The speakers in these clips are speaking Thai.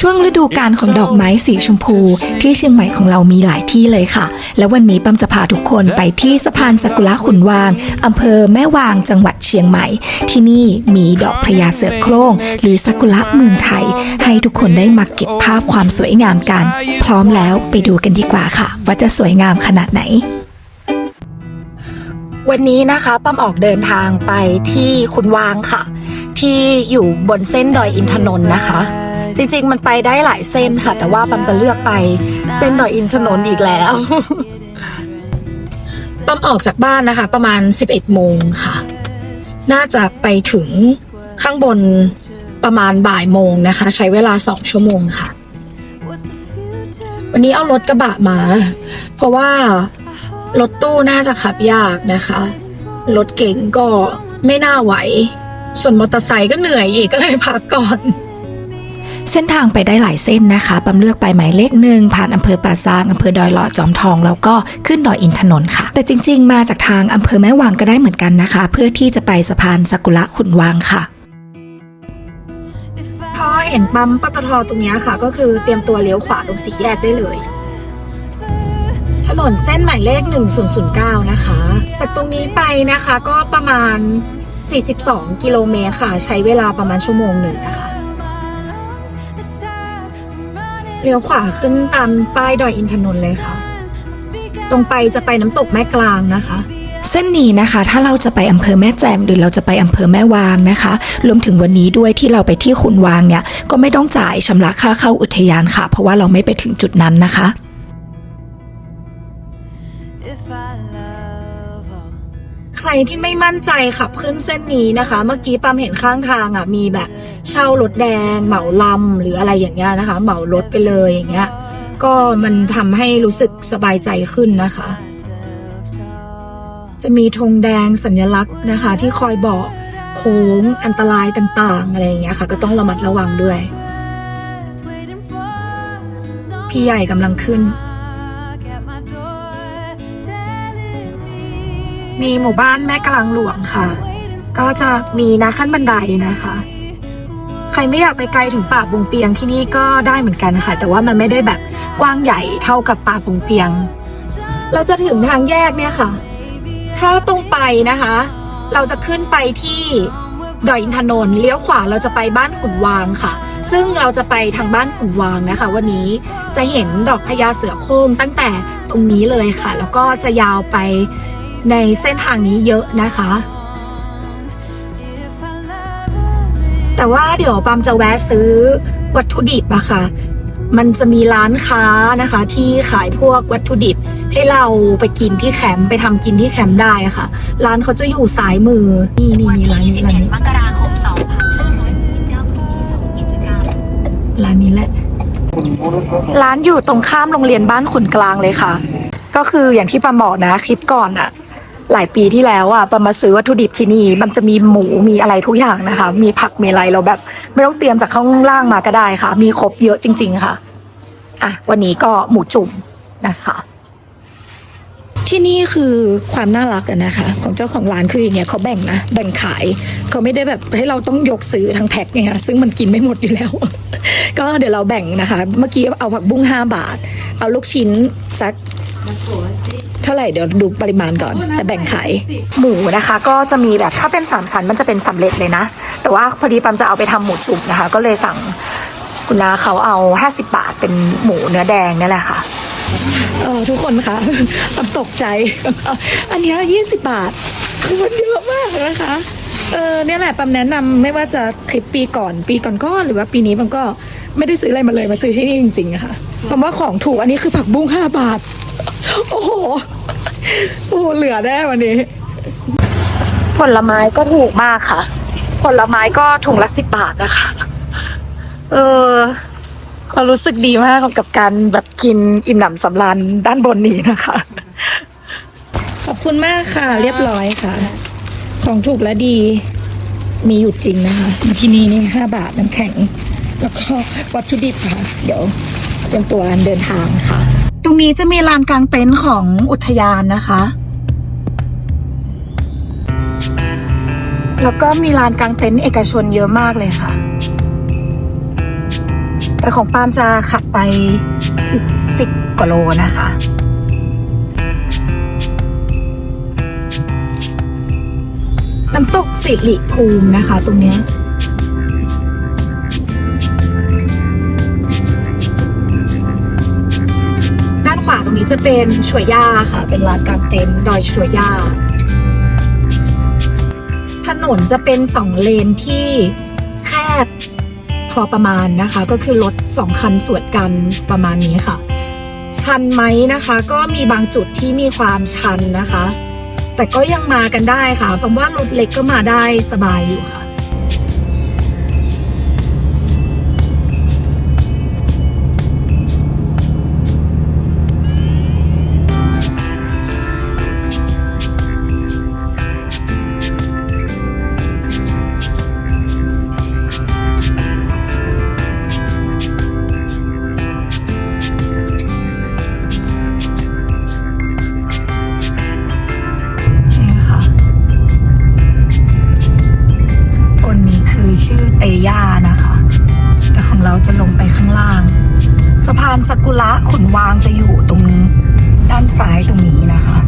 ช่วงฤดูกาลของดอกไม้สีชมพู ที่เชียงใหม่ของเรามีหลายที่เลยค่ะ และวันนี้ปั๊มจะพาทุกคนไปที่สะพานสักุระขุนวางอำเภอแม่วางจังหวัดเชียงใหม่ ที่นี่มีดอกพญาเสือโคร่ง หรือสักุระเมืองไทย ให้ทุกคนได้มาเก็บภาพความสวยงามกัน พร้อมแล้วไปดูกันดีกว่าค่ะ ว่าจะสวยงามขนาดไหนวันนี้นะคะปั๊มออกเดินทางไปที่คุณวางค่ะ ที่อยู่บนเส้นดอยอินทนนท์นะคะ จริง ๆ มันไปได้หลายเส้นค่ะ แต่ว่าปั๊มจะเลือกไปเส้นดอยอินทนนท์อีกแล้วปั๊มออกจากบ้านนะคะ ประมาณ 11โมงค่ะ น่าจะไปถึงข้างบนประมาณบ่ายโมงนะคะ ใช้เวลา2ชั่วโมงค่ะ วันนี้เอารถกระบะมา เพราะว่ารถตู้น่าจะขับยากนะคะ รถเก๋งก็ไม่น่าไหว ส่วนมอเตอร์ไซค์ก็เหนื่อยอีกก็เลยพักก่อน เส้นทางไปได้หลายเส้นนะคะปั๊มเลือกไปหมายเลขหนึ่งผ่านอำเภอป่าซางอำเภอดอยหล่อจอมทอง แล้วก็ขึ้นดอยอินทนนท์ค่ะ แต่จริง ๆ มาจากทางอำเภอแม่วางก็ได้เหมือนกันนะคะ เพื่อที่จะไปสะพานสกุระขุนวางค่ะพอเห็นปั๊มปตทตรงนี้ค่ะ ก็คือเตรียมตัวเลี้ยวขวาตรงสี่แยกได้เลย ถนนเส้นหมายเลข 1009 นะคะ จากตรงนี้ไปนะคะก็ประมาณ 42 กิโลเมตรค่ะ ใช้เวลาประมาณชั่วโมงหนึ่งนะคะ เลี้ยวขวาขึ้นตามป้ายดอยอินทนนท์เลยค่ะ ตรงไปจะไปน้ำตกแม่กลางนะคะ เส้นนี้นะคะ ถ้าเราจะไปอำเภอแม่แจ่มหรือเราจะไปอำเภอแม่วางนะคะ รวมถึงวันนี้ด้วยที่เราไปที่ขุนวางเนี่ย ก็ไม่ต้องจ่ายชำระค่าเข้าอุทยานค่ะ เพราะว่าเราไม่ไปถึงจุดนั้นนะคะ If I รที่ไม่มั่นใจขับขึ้นเส้นนี้นะคะ เมื่อกี้ปามเห็นข้างทางอะมีแบบเช่ารถแดง เหมาลำหรืออะไรอย่างเงี้ยนะคะ เหมารถไปเลยอย่างเงี้ย ก็มันทำให้รู้สึกสบายใจขึ้นนะคะ จะมีธงแดงสัญลักษณ์นะคะ ที่คอยบอกโค้งอันตรายต่างๆ อะไรอย่างเงี้ยค่ะ ก็ต้องระมัดระวังด้วย พี่ใหญ่กำลังขึ้น มีหมู่บ้านแม่กลางหลวงค่ะ ก็จะมีนะขั้นบันไดนะคะ ใครไม่อยากไปไกลถึงป่าบุงเปียงที่นี่ก็ได้เหมือนกันค่ะ แต่ว่ามันไม่ได้แบบกว้างใหญ่เท่ากับป่าบุงเปียง เราจะถึงทางแยกเนี่ยค่ะ ถ้าตรงไปนะคะ เราจะขึ้นไปที่ดอยอินทนนท์เลี้ยวขวาเราจะไปบ้านขุนวางค่ะ ซึ่งเราจะไปทางบ้านขุนวางนะคะ วันนี้จะเห็นดอกพญาเสือโคร่งตั้งแต่ตรงนี้เลยค่ะ แล้วก็จะยาวไป ในเส้นทางนี้เยอะนะคะ แต่ว่าเดี๋ยวปามจะแวะซื้อวัตถุดิบอะค่ะ มันจะมีร้านค้านะคะ ที่ขายพวกวัตถุดิบให้เราไปกินที่แคมป์ไปทำกินที่แคมป์ได้อะค่ะ ร้านเขาจะอยู่ซ้ายมือ นี่นี่นี่ร้านนี้ร้านนี้มกราคม2569คือมีสองกิจกรรมร้านนี้แหละ ร้านอยู่ตรงข้ามโรงเรียนบ้านขุนกลางเลยค่ะ ก็คืออย่างที่ปามบอกนะคลิปก่อนอะ หลายปีที่แล้วอะปามมาซื้อวัตถุดิบที่นี่มันจะมีหมูมีอะไรทุกอย่างนะคะ มีผักมีอะไรเราแบบ ไม่ต้องเตรียมจากข้างล่างมาก็ได้ค่ะ มีครบเยอะจริง ๆ ค่ะอะวันนี้ก็หมูจุ่มนะคะ ที่นี่คือความน่ารักอะนะคะ ของเจ้าของร้านคืออย่างเงี้ยเขาแบ่งนะแบ่งขายเขาไม่ได้แบบให้เราต้องยกซื้อทั้งแพ็คเนี่ยซึ่งมันกินไม่หมดอยู่แล้ว ก็เดี๋ยวเราแบ่งนะคะ เมื่อกี้เอาผักบุ้ง5บาท เอาลูกชิ้นสัก เท่าไหร่เดี๋ยวดูปริมาณก่อน แต่แบ่งขายหมูนะคะ ก็จะมีแบบถ้าเป็นสามชั้นมันจะเป็นสำเร็จเลยนะ แต่ว่าพอดีปั๊มจะเอาไปทำหมูจุ่มนะคะ ก็เลยสั่งคุณนาเขาเอา 50 บาทเป็นหมูเนื้อแดงนี่แหละค่ะเออทุกคนคะปั๊มตกใจ อันเนี้ยี่สิบาทคือมันเยอะมากนะคะ เออเนี่ยแหละปั๊มแนะนำไม่ว่าจะคลิปปีก่อนปีก่อนก็หรือว่าปีนี้ปั๊มก็ไม่ได้ซื้ออะไรมาเลยมาซื้อที่นี่จริงๆอะค่ะปั๊มว่าของถูกอันนี้คือผักบุ้งห้าบาท โอ้โหโอ้โหเหลือแน่วันนี้ ผลไม้ก็ถูกมากค่ะ ผลไม้ก็ถุงละสิบบาทนะคะ เออก็รู้สึกดีมากกับการแบบกินอิ่มหนำสำราญด้านบนนี้นะคะ ขอบคุณมากค่ะ เรียบร้อยค่ะ ของถูกและดี มีอยู่จริงนะคะมาที่นี่นี่ห้าบาทน้ำแข็ง แล้วก็วัตถุดิบค่ะ เดี๋ยวเตรียมตัวเดินทางค่ะ ตรงนี้จะมีลานกลางเต็นท์ของอุทยานนะคะ แล้วก็มีลานกลางเต็นท์เอกชนเยอะมากเลยค่ะ แต่ของปามจะขับไปสิบกว่าโลนะคะน้ำตกสิริภูมินะคะ ตรงเนี้ย ตรงนี้จะเป็นชวย่าค่ะ เป็นลานกางเต็นท์ดอยชัวย่า ถนนจะเป็นสองเลนที่แคบพอประมาณนะคะ ก็คือรถสองคันสวนกันประมาณนี้ค่ะ ชันไหมนะคะ ก็มีบางจุดที่มีความชันนะคะ แต่ก็ยังมากันได้ค่ะผมว่ารถเล็กก็มาได้สบายอยู่ค่ะ เราจะลงไปข้างล่าง สะพานสกุระขุนวางจะอยู่ตรงนี้ ด้านซ้ายตรงนี้นะคะ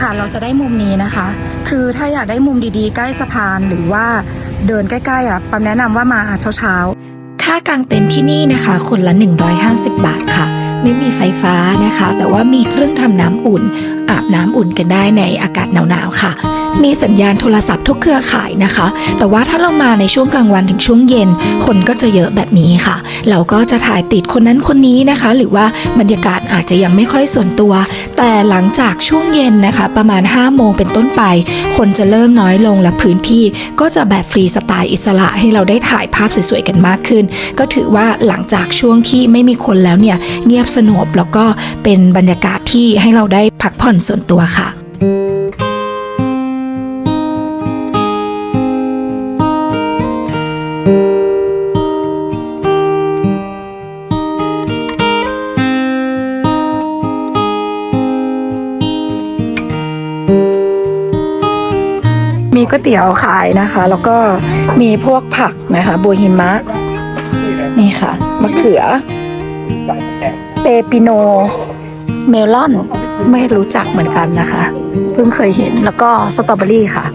ค่ะเราจะได้มุมนี้นะคะ คือถ้าอยากได้มุมดีๆ ใกล้สะพานหรือว่าเดินใกล้ๆอะปั๊มแนะนำว่ามาเช้าๆ ค่ากางเต็นท์ที่นี่นะคะ คนละ 150 บาทค่ะ ไม่มีไฟฟ้านะคะ แต่ว่ามีเครื่องทำน้ำอุ่น อาบน้ำอุ่นกันได้ในอากาศหนาวๆค่ะ มีสัญญาณโทรศัพท์ทุกเครือข่ายนะคะ แต่ว่าถ้าเรามาในช่วงกลางวันถึงช่วงเย็น คนก็จะเยอะแบบนี้ค่ะ เราก็จะถ่ายติดคนนั้นคนนี้นะคะ หรือว่าบรรยากาศอาจจะยังไม่ค่อยส่วนตัว แต่หลังจากช่วงเย็นนะคะ ประมาณ 5 โมงเป็นต้นไป คนจะเริ่มน้อยลงและพื้นที่ก็จะแบบฟรีสไตล์อิสระให้เราได้ถ่ายภาพสวยๆกันมากขึ้น ก็ถือว่าหลังจากช่วงที่ไม่มีคนแล้วเนี่ยเงียบสงบแล้วก็เป็นบรรยากาศที่ให้เราได้พักผ่อนส่วนตัวค่ะมีก๋วยเตี๋ยวขายนะคะ แล้วก็มีพวกผักนะคะบัวหิมะ นี่ค่ะ มะเขือ เปปิโน เมลอน ไม่รู้จักเหมือนกันนะคะ เพิ่งเคยเห็นแล้วก็สตรอเบอรี่ค่ะ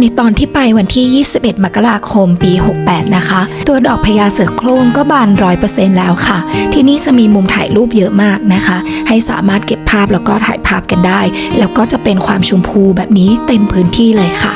ในตอนที่ไปวันที่ 21 มกราคมปี 68 นะคะ ตัวดอกพญาเสือโคร่งก็บานร้อยเปอร์เซ็นแล้วค่ะ ที่นี่จะมีมุมถ่ายรูปเยอะมากนะคะ ให้สามารถเก็บภาพแล้วก็ถ่ายภาพกันได้ แล้วก็จะเป็นความชมพูแบบนี้เต็มพื้นที่เลยค่ะ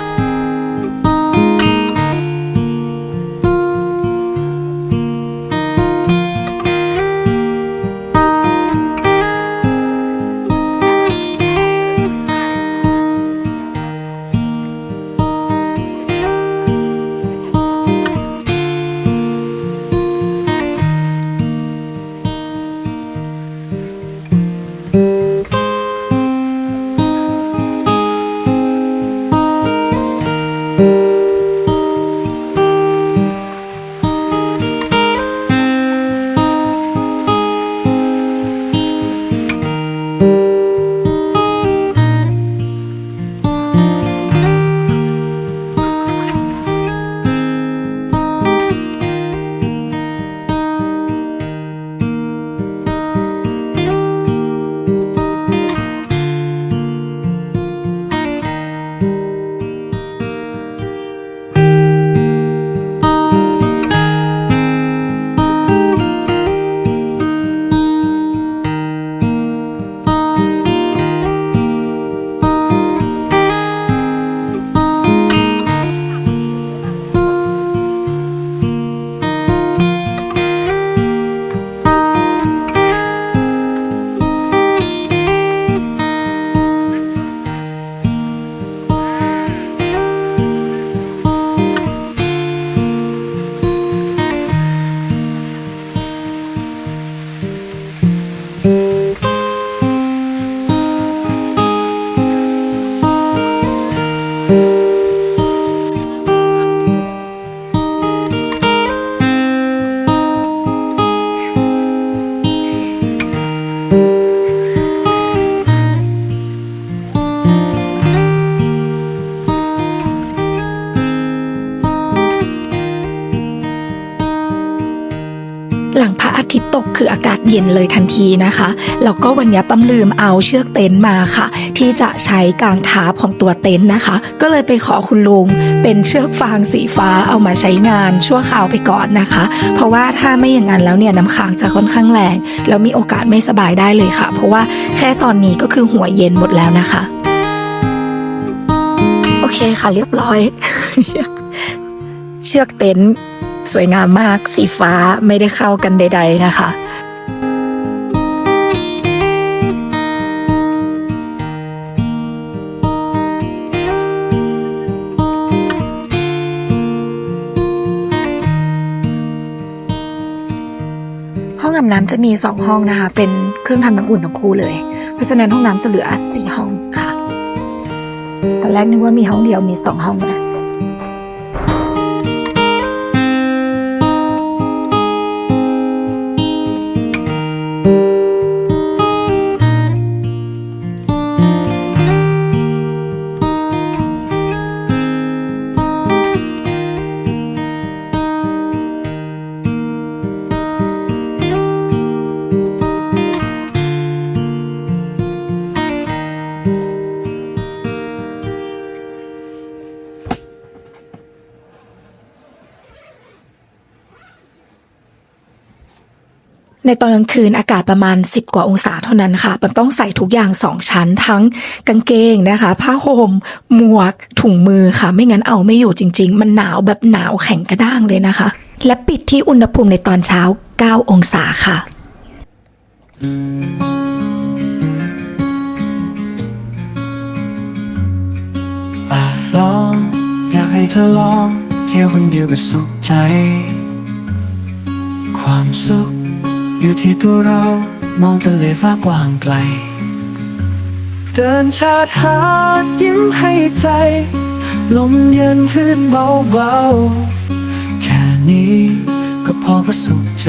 เย็นเลยทันทีนะคะ แล้วก็วันนี้ปั๊มลืมเอาเชือกเต็นท์มาค่ะ ที่จะใช้กางทาบของตัวเต็นท์นะคะ ก็เลยไปขอคุณลุงเป็นเชือกฟางสีฟ้าเอามาใช้งานชั่วคราวไปก่อนนะคะ เพราะว่าถ้าไม่อย่างนั้นแล้วเนี่ยน้ำค้างจะค่อนข้างแรงแล้วมีโอกาสไม่สบายได้เลยค่ะ เพราะว่าแค่ตอนนี้ก็คือหัวเย็นหมดแล้วนะคะ โอเคค่ะเรียบร้อย เชือกเต็นท์สวยงามมากสีฟ้าไม่ได้เข้ากันใด ๆ นะคะ องอาบน้ำจะมีสองห้องนะคะ เป็นเครื่องทำน้ำอุ่นทั้งคู่เลย เพราะฉะนั้นห้องน้ำจะเหลือสี่ห้องค่ะ ตอนแรกนึกว่ามีห้องเดียวมีสองห้องนะ ในตอนกลางคืนอากาศประมาณ 10 กว่าองศาเท่านั้นค่ะมันต้องใส่ทุกอย่างสองชั้นทั้งกางเกงนะคะ ผ้าห่มหมวก ถุงมือค่ะ ไม่งั้นเอาไม่อยู่จริง ๆ มันหนาวแบบหนาวแข็งกระด้างเลยนะคะ และปิดที่อุณหภูมิในตอนเช้า 9 องศาค่ะอะลองอยากให้เธอลอง เที่ยวคนเดียวก็สุขใจ ความสุข อยู่ที่ตัวเรามองทะเลฟ้ากว้างไกล เดินชาดหาดยิ้มให้ใจ ลมเย็นพื้นเบาๆ แค่นี้ก็พอก็สุขใจ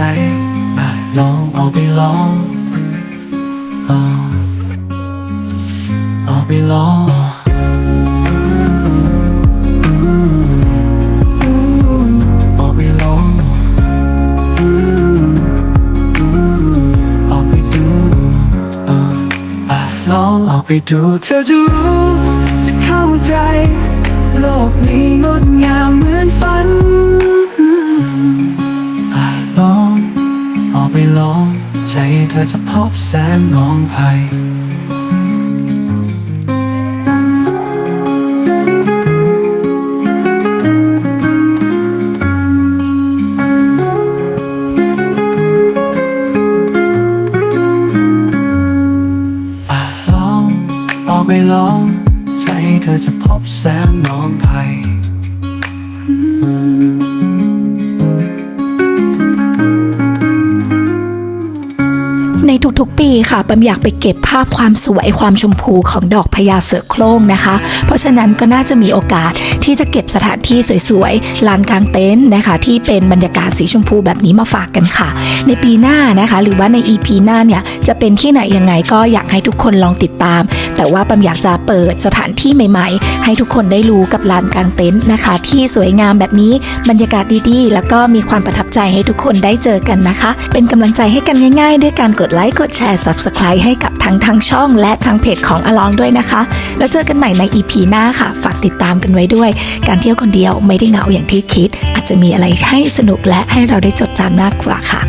อะลองเอาไปลองเอาไปลองอ ดูเธอจะรู้จะเข้าใจ โลกนี้งดงามเหมือนฝันลองออกไปลอง ใจเธอจะพบแสงงองไพย ทุกๆปีค่ะปัมอยากไปเก็บภาพความสวยความชมพูของดอกพญาเสือโคร่งนะคะ เพราะฉะนั้นก็น่าจะมีโอกาสที่จะเก็บสถานที่สวยๆลานกลางเต็นท์นะคะที่เป็นบรรยากาศสีชมพูแบบนี้มาฝากกันค่ะ ในปีหน้านะคะ หรือว่าใน EP หน้าเนี่ยจะเป็นที่ไหนยังไงก็อยากให้ทุกคนลองติดตาม แต่ว่าปัมอยากจะเปิดสถานที่ใหม่ ๆ ให้ทุกคนได้รู้กับลานกลางเต็นท์นะคะ ที่สวยงามแบบนี้บรรยากาศดีๆ แล้วก็มีความประทับใจให้ทุกคนได้เจอกันนะคะ เป็นกำลังใจให้กันง่าย ๆ ด้วยการกดไลค์กดแชร์ Subscribe ให้กับทั้งทางช่อง และทางเพจของอลองด้วยนะคะ แล้วเจอกันใหม่ใน EP หน้าค่ะ ฝากติดตามกันไว้ด้วยการเที่ยวคนเดียวไม่ได้เหงาอย่างที่คิด อาจจะมีอะไรให้สนุกและให้เราได้จดจำมากกว่าค่ะ